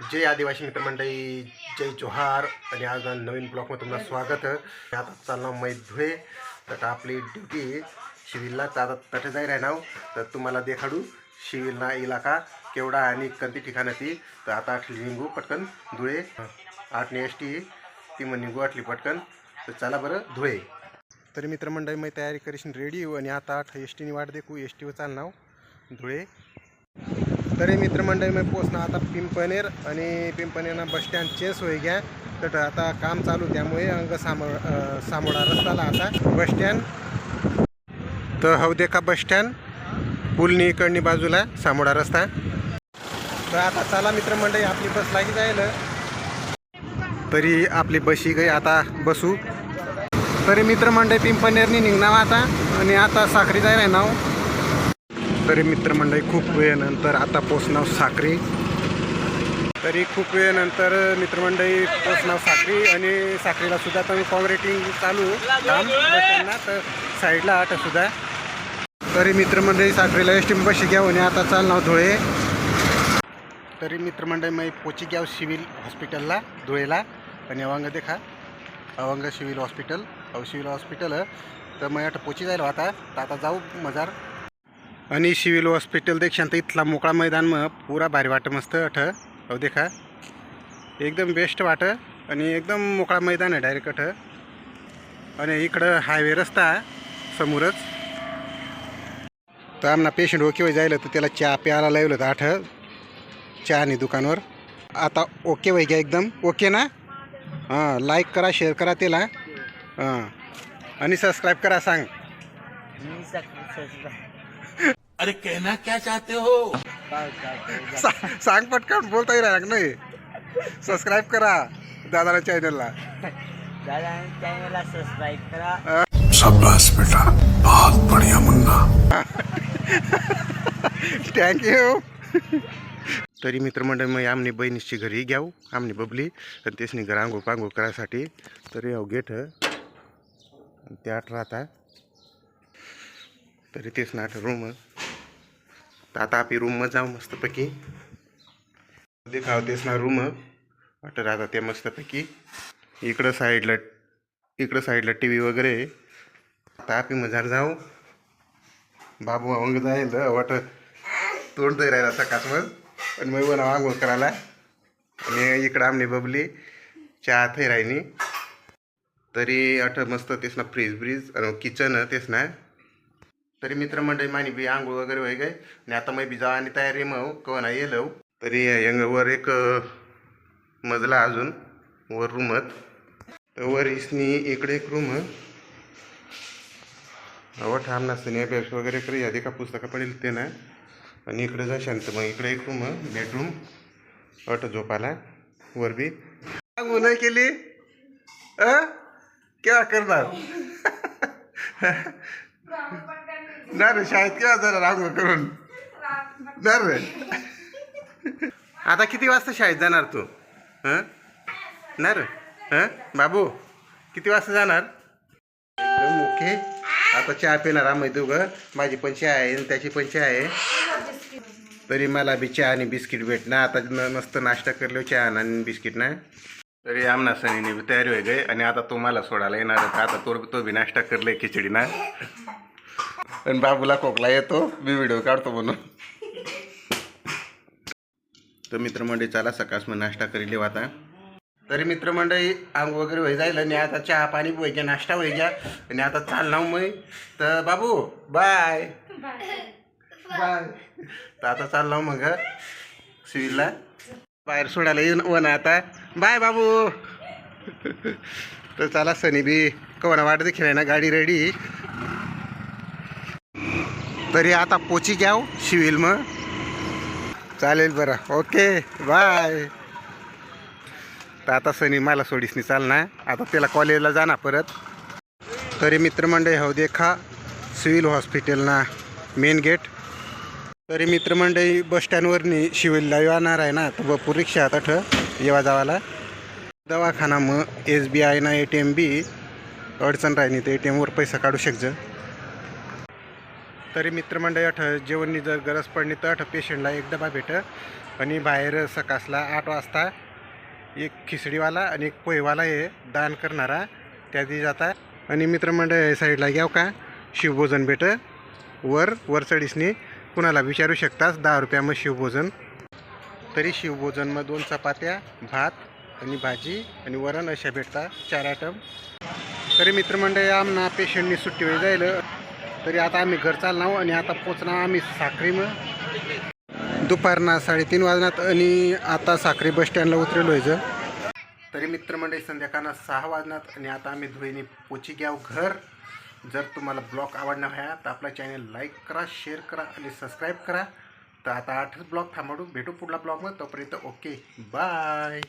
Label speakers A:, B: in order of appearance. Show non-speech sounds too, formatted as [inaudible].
A: जय आदिवासी मित्रमंडळी जय जोहार. आणि आज नवीन ब्लॉकमध्ये तुम्हाला स्वागत आता चालणार मै धुळे. तर आपली ड्युटी शिविलला तर आता तटे जाईल आहे नाव तर तुम्हाला देखाडू शिविलना इलाका केवढा आणि कोणती ठिकाणं ती तर आता आठली निघू पटकन धुळे. आठने एस टी ती मग निघू आठली पटकन. तर चला बरं धुळे. तरी मित्रमंडळी मी तयारी करीन रेडी आणि आता आठ एस टीने वाट देखू. एस टीवर चालणार. धुळे. तरी मित्रमंडळी मी पोचणार आता पिंपनेर आणि पिंपनेरना बस स्टँड चेस होई घ्या. तर आता काम चालू त्यामुळे अंग सामो सामोडा रस्ताला आता. Bus stand. तर हौ देखा बस स्टँड. पुलनी इकडनी बाजूला सामोडा रस्ता. तर आता चला मित्रमंडळी आपली बस लागी जाईल तरी आपली बशी गई आता बसू. तरी मित्रमंडळी पिंपनेरनी निघणार आता. आणि आता साखरी जायला आहे नाव तरी मित्रमंडळी खूप वेळेनंतर आता पोचणार साखरी. तरी खूप वेळेनंतर मित्रमंडळी पोचणार साखरी आणि साखरीला सुद्धा तर कॉन्क्रिटिंग चालू काम तर साईडला आठ सुद्धा. तरी मित्रमंडळी साखरीला एस टी बशी घ्या आणि आता चालणार धुळे. तरी मित्रमंडळी मी पोची घ्याव सिव्हिल हॉस्पिटलला धुळेला. आणि अवांग देखा अवंग सिव्हिल हॉस्पिटल अहो सिव्हिल हॉस्पिटल. तर मग आता पोची जायला आता तर आता जाऊ मजार. आणि सिव्हिल हॉस्पिटल देख शांत इथला मोकळा मैदान मग पुरा भारी वाटं मस्त अठ. अहो देखा. एकदम बेस्ट वाट आणि एकदम मोकळा मैदान आहे डायरेक्ट अठ. आणि इकडं हायवे रस्ता समोरच. तर आम्हाला पेशंट ओके जायला तर त्याला चहा प्यायला लावलं होतं आठ चहा आणि दुकानवर. आता ओके वय घ्या एकदम. ओके ना? हां लाईक करा शेअर करा त्याला. हां. आणि सबस्क्राईब करा सांग.
B: अरे कहना क्या चाहते हो?
A: सा- सांग पटकन बोलता येईल ना नाही. सबस्क्राईब करा दादाला चॅनलला
C: दादा चॅनलला सबस्क्राईब करा.
B: शाबाश बेटा बहुत बढ़िया मुन्ना.
A: थँक्यू तरी मित्रमंडळ मग आमनी बहिणीची घरी घ्याऊ आमनी बबली आणि तेसनी घर आंघोळ पांघोळ करायसाठी. तरी हो गेट. आठ राहता. तरी तेच ना आठ रूम तर आता आपली रूम जाऊ मस्तपैकी. देखाव तेच ना रूम वाटत राहता ते मस्तपैकी. इकडं साईडला इकडं साईडला टी व्ही वगैरे. आता आपी मजार जाऊ. बाबू अंग जाईल वाट तोंड तरी राहिला सकाळचं पण मग बनवा आंघोळ करायला. आणि इकडं आमने बबली चहा थै राहिली. तरी अठ मस्त तेच ना फ्रीज ब्रीज आणि किचन तेच ना. तरी मित्रमंडळी मानी बी आंघोळ वगैरे होई गय आणि आता मग बी जा आणि तयारी मग कवना येलो तरी यंग वर एक मजला अजून वर रूमत वर इसनी इकडे एक रूम अवं ठाम नसतं अभ्यास वगैरे करी आधी का पुस्तकं पडेल ते ना. आणि इकडे जा शांत मग इकडे एक रूम बेडरूम अट झोपाला वर बी. आंघोळ नाही केली? अ? केव्हा करणार? [laughs] [laughs] ना रे शाळेत केव्हा जरा आंघोळ करून. ना रे. आता किती वाजता शाळेत जाणार तू? हं? ना रे. हं? बाबू किती वाजता जाणार? ओके. आता चहा पिणार आम्ही दोघं. माझी पण चहा आहे आणि त्याची पण चहा आहे. तरी मला बी चहा आणि बिस्किट भेटणार. आता न- मस्त नाश्ता करलो चहा आणि बिस्किट ना? तरी आमना सनीने बी तयारी होय गई आणि आता तो मला सोडायला येणार आता तो तो बी नाश्ता करले खिचडी ना? आणि बाबूला खोकला येतो. मी व्हिडिओ काढतो म्हणून. तर मित्रमंडळी चला सकाळस मग नाश्ता करी लेवा आता. तरी मित्रमंडळी अंग वगैरे व्हाय जाईल आणि आता चहा पाणी होई घ्या नाश्ता होई घ्या. आणि आता चालणार मग तर बाबू बाय. बाय. तर आता चाललो मग सिव्हिलला बाहेर सोडायला येऊन वन आता. बाय बाबू. [laughs] तर चला सनी बी कवना वाटते खेळायला ना गाडी रेडी तरी आता पोची घ्याव शिविल मग. चालेल बरं. Okay bye. तर आता सनी मला सोडीसनी चालणार. आता त्याला कॉलेजला जाणार परत. तरी मित्रमंडळी हो देखा सिव्हिल हॉस्पिटलना मेन गेट तरी मित्रमंडळी बस स्टँडवरनी शिविलला येणार आहे ना तर भरपूर रिक्षा आता ठ येवा जावाला. दवाखाना मग एस बी आय ना ए टी एम बी. अडचण राहिली तर ए टी एमवर पैसा काढू शकजं. तरी मित्रमंडळी अठ जेवणनी जर गरज पडली तर अठ पेशंटला एक डबा भेट आणि बाहेर सकासला आठ वाजता एक खिचडीवाला आणि एक पोहेवाला हे दान करणारा त्या जातात जाता. आणि मित्रमंडळ साईडला घ्याव का? शिवभोजन भेट. वर वरचडीसनी कुणाला विचारू शकतास? दहा रुपया मग शिवभोजन. तरी शिवभोजन मग दोन चपात्या भात आणि भाजी आणि वरण अशा भेटतात चार आयटम. तरी मित्रमंडळी आमना पेशंटनी सुट्टी वेळ जाईल तरी आता आम्ही घर चालणार आणि आता पोचणार आम्ही साखरीम. मग दुपारना साडेतीन वाजण्यात आणि आता साखरी बस स्टँडला उतरेलो आहे जर तरी मित्रमंडळी संध्याकाळना सहा वाजण्यात आणि आता आम्ही धुईने पोची घ्याव घर. जर तुम्हाला ब्लॉग आवडणार आहे तर आपला चॅनल लाईक करा शेअर करा आणि सबस्क्राईब करा. तर आता आठच ब्लॉग थांबवू. भेटू पुढला ब्लॉगमध्ये. तोपर्यंत ओके बाय